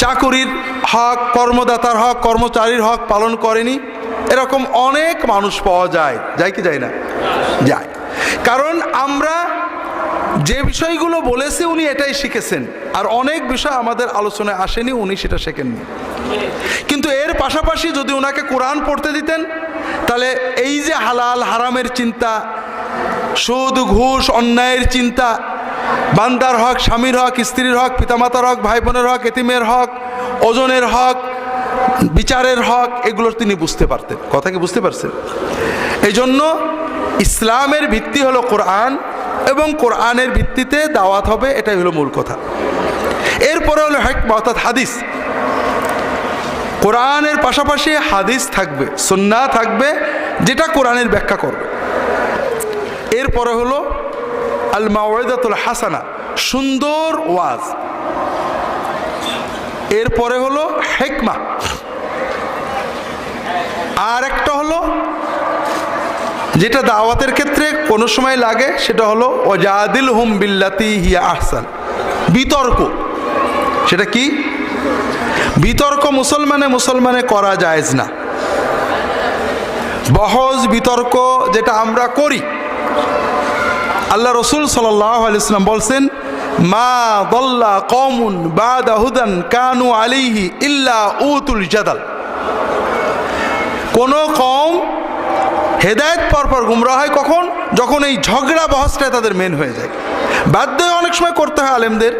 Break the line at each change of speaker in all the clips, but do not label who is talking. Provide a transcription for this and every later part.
চাকুরির হক, কর্মদাতার হক, কর্মচারীর হক পালন করেনি। এরকম অনেক মানুষ পাওয়া যায়। যায় কি যায় না? যায়। কারণ আমরা যে বিষয়গুলো বলেছে উনি এটাই শিখেছেন। আর অনেক বিষয় আমাদের আলোচনায় আসেনি, উনি সেটা শেখেননি। কিন্তু এর পাশাপাশি যদি ওনাকে কোরআন পড়তে দিতেন, তাহলে এই যে হালাল হারামের চিন্তা, সুদ, ঘুষ, অন্যায়ের চিন্তা বান্দার হক, স্বামীর হক, স্ত্রীর হক, পিতামাতার হক ভাই বোনের হক, এতিমের হক, ওজনের হক, বিচারের হক এগুলো তিনি বুঝতে পারতেন। কথা কি বুঝতে পারছেন? এই জন্য ইসলামের ভিত্তি হলো কোরআন এবং কোরআনের ভিত্তিতে দাওয়াত হবে, এটাই হলো মূল কথা। এরপরে হলো হেকমা, অর্থাৎ হাদিস। কোরআনের পাশাপাশি হাদিস থাকবে সুন্না থাকবে, যেটা কোরআনের ব্যাখ্যা করবে। এরপরে হলো আল মাওয়াইদাতুল হাসানা, সুন্দর ওয়াজ। এরপরে হলো হেকমা। আর একটা হলো, যেটা দাওয়াতের ক্ষেত্রে কোনো সময় লাগে, সেটা হলো ওজাদিল হুম বিল্লাতি হিয়া আহসান। বিতর্ক। সেটা কি? বিতর্ক মুসলমানে মুসলমানে করা যায়জ না। বহজ বিতর্ক যেটা আমরা করি আল্লাহ রসুল সাল্লাম বলছেন, মা দল্লা কমুন বাদা হুদান কানু আলিহি ইল্লা উতুল জাদাল। কোন কম হেদায়ত পরপর গুমরা হয় কখন? যখন এই ঝগড়া বহসটা তাদের মেন হয়ে যায়। বাধ্য অনেক সময় করতে হয় আলেমদের,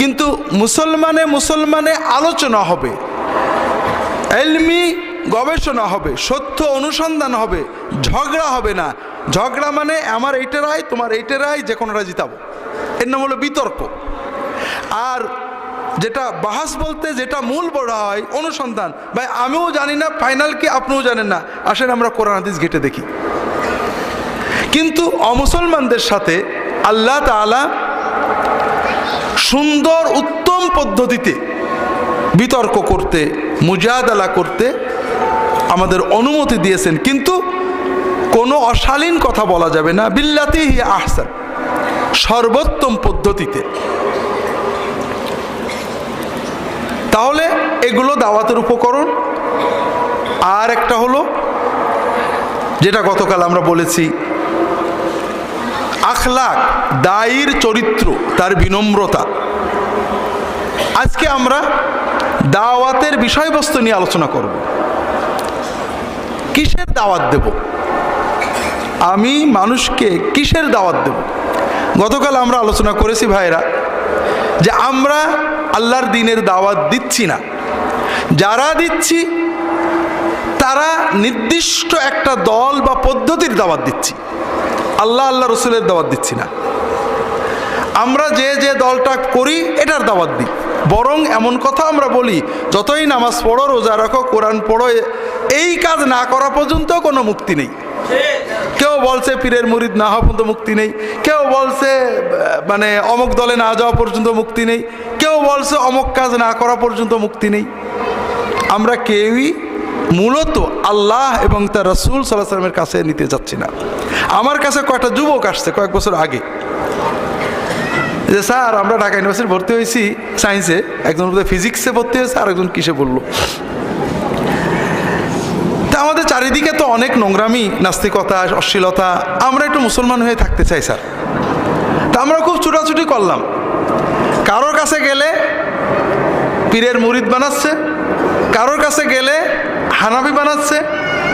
কিন্তু মুসলমানে মুসলমানে আলোচনা হবে। এলমি গবেষণা হবে, সত্য অনুসন্ধান হবে, ঝগড়া হবে না। ঝগড়া মানে আমার এইটা রায়, তোমার এইটা রায়, যে কোনোটা জিতাবো। এর নাম হলো বিতর্ক। আর যেটা বাহাস বলতে যেটা মূল বড় হয়, অনুসন্ধান। ভাই, আমিও জানি না, ফাইনাল কি আপনিও জানেন না। আসেন, আমরা কোরআন হাদিস ঘেটে দেখি। কিন্তু অমুসলমানদের সাথে আল্লাহ তালা সুন্দর, উত্তম পদ্ধতিতে বিতর্ক করতে, মুজাদালা করতে আমাদের অনুমতি দিয়েছেন, কিন্তু কোনো অশালীন কথা বলা যাবে না। বিল্লাতি আহসান, সর্বোত্তম পদ্ধতিতে। তাহলে এগুলো দাওয়াতের উপকরণ। আর একটা হলো, যেটা গতকাল আমরা বলেছি, আখলাক, দায়ীর চরিত্র, তার বিনম্রতা। আজকে আমরা দাওয়াতের বিষয়বস্তু নিয়ে আলোচনা করব। কিসের দাওয়াত দেব? আমি মানুষকে কিসের দাওয়াত দেব? গতকাল আমরা আলোচনা করেছি ভাইরা যে আমরা আল্লাহর দিনের দাওয়াত দিচ্ছি না। যারা দিচ্ছি, তারা নির্দিষ্ট একটা দল বা পদ্ধতির দাওয়াত দিচ্ছি। আল্লাহ আল্লাহ রসুলের দাওয়াত দিচ্ছি না। আমরা যে যে দলটা করি, এটার দাওয়াত দিই। বরং এমন কথা আমরা বলি, যতই নামাজ পড়ো, রোজা রাখো, কোরআন পড়ো এই কাজ না করা পর্যন্ত কোনো মুক্তি নেই। কেউ বলছে পীরের মুরিদ না হওয়া পর্যন্ত মুক্তি নেই। কেউ বলছে মানে অমুক দলে না যাওয়া পর্যন্ত মুক্তি নেই। কেউ বলছে অমুক কাজ না করা পর্যন্ত মুক্তি নেই। আমরা কেউই মূলত আল্লাহ এবং তার রসুল সাল্লাহ সাল্লামের কাছে নিতে যাচ্ছি না। আমার কাছে কয়েকটা যুবক আসছে কয়েক বছর আগে। যে, স্যার, আমরা ঢাকা ইউনিভার্সিটি ভর্তি হয়েছি সায়েন্সে। একজন ফিজিক্সে ভর্তি হয়েছে আর একজন কিসে বলল। চারিদিকে তো অনেক নোংরামি, নাস্তিকতা, অশ্লীলতা। আমরা একটু মুসলমান হয়ে থাকতে চাই, স্যার। তা আমরা খুব ছুটাছুটি করলাম। কারোর কাছে গেলে পীরের মুরিদ বানাচ্ছে, কারোর কাছে গেলে হানাবি বানাচ্ছে,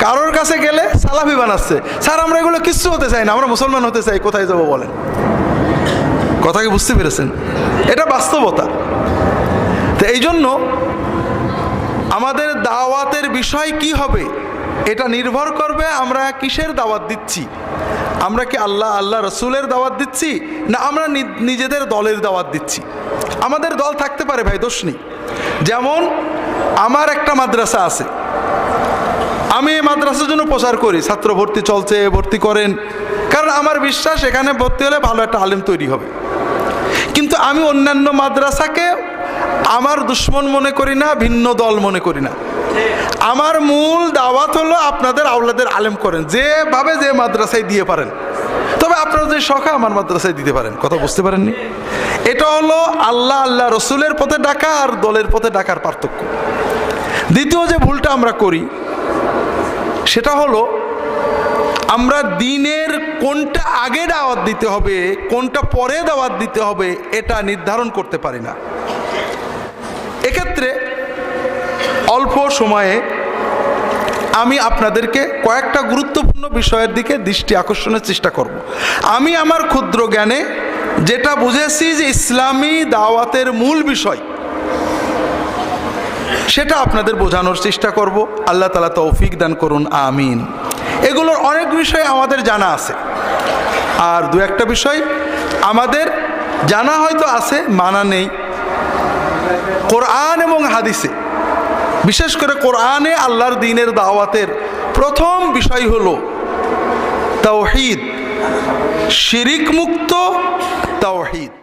কারোর কাছে গেলে সালাফি বানাচ্ছে। স্যার, আমরা এগুলো কিচ্ছু হতে চাই না, আমরা মুসলমান হতে চাই, কোথায় যাব বলেন? কথা কি বুঝতে পেরেছেন? এটা বাস্তবতা। তো এই জন্য আমাদের দাওয়াতের বিষয় কি হবে? এটা নির্ভর করবে আমরা কিসের দাওয়াত দিচ্ছি? আমরা কি আল্লাহ আল্লাহ রসুলের দাওয়াত দিচ্ছি? না আমরা নিজেদের দলের দাওয়াত দিচ্ছি? আমাদের দল থাকতে পারে ভাই, দোষ নেই। যেমন আমার একটা মাদ্রাসা আছে। আমি এই মাদ্রাসার জন্য প্রচার করি, ছাত্র ভর্তি চলছে, ভর্তি করেন। কারণ আমার বিশ্বাস, এখানে ভর্তি হলে ভালো একটা আলেম তৈরি হবে। কিন্তু আমি অন্যান্য মাদ্রাসাকে আমার দুশ্মন মনে করি না, ভিন্ন দল মনে করি না। আমার মূল দাওয়াত হলো আপনাদের আওলাদের আলেম করেন, যেভাবে যে মাদ্রাসায় দিয়ে পারেন। তবে আপনারা যে শখা আমার মাদ্রাসায় দিতে পারেন, কথা বুঝতে পারেননি? এটা হলো আল্লাহ আল্লাহ রসুলের পথে ডাকা আর দলের পথে ডাকার পার্থক্য। দ্বিতীয় যে ভুলটা আমরা করি, সেটা হলো আমরা দিনের কোনটা আগে দাওয়াত দিতে হবে, কোনটা পরে দাওয়াত দিতে হবে, এটা নির্ধারণ করতে পারি না। এক্ষেত্রে অল্প সময়ে আমি আপনাদেরকে কয়েকটা গুরুত্বপূর্ণ বিষয়ের দিকে দৃষ্টি আকর্ষণের চেষ্টা করব। আমি আমার ক্ষুদ্র জ্ঞানে যেটা বুঝেছি যে ইসলামী দাওয়াতের মূল বিষয়, সেটা আপনাদের বোঝানোর চেষ্টা করব। আল্লাহ তালা তৌফিক দান করুন, আমিন। এগুলোর অনেক বিষয় আমাদের জানা আছে। আর দু একটা বিষয় আমাদের জানা হয়তো আছে, মানা নেই। কোরআন এবং হাদিসে বিশেষ করে কোরআনে আল্লাহর দিনের দাওয়াতের প্রথম বিষয় হল তাওহিদ। শিরিক মুক্ত তাওহিদ।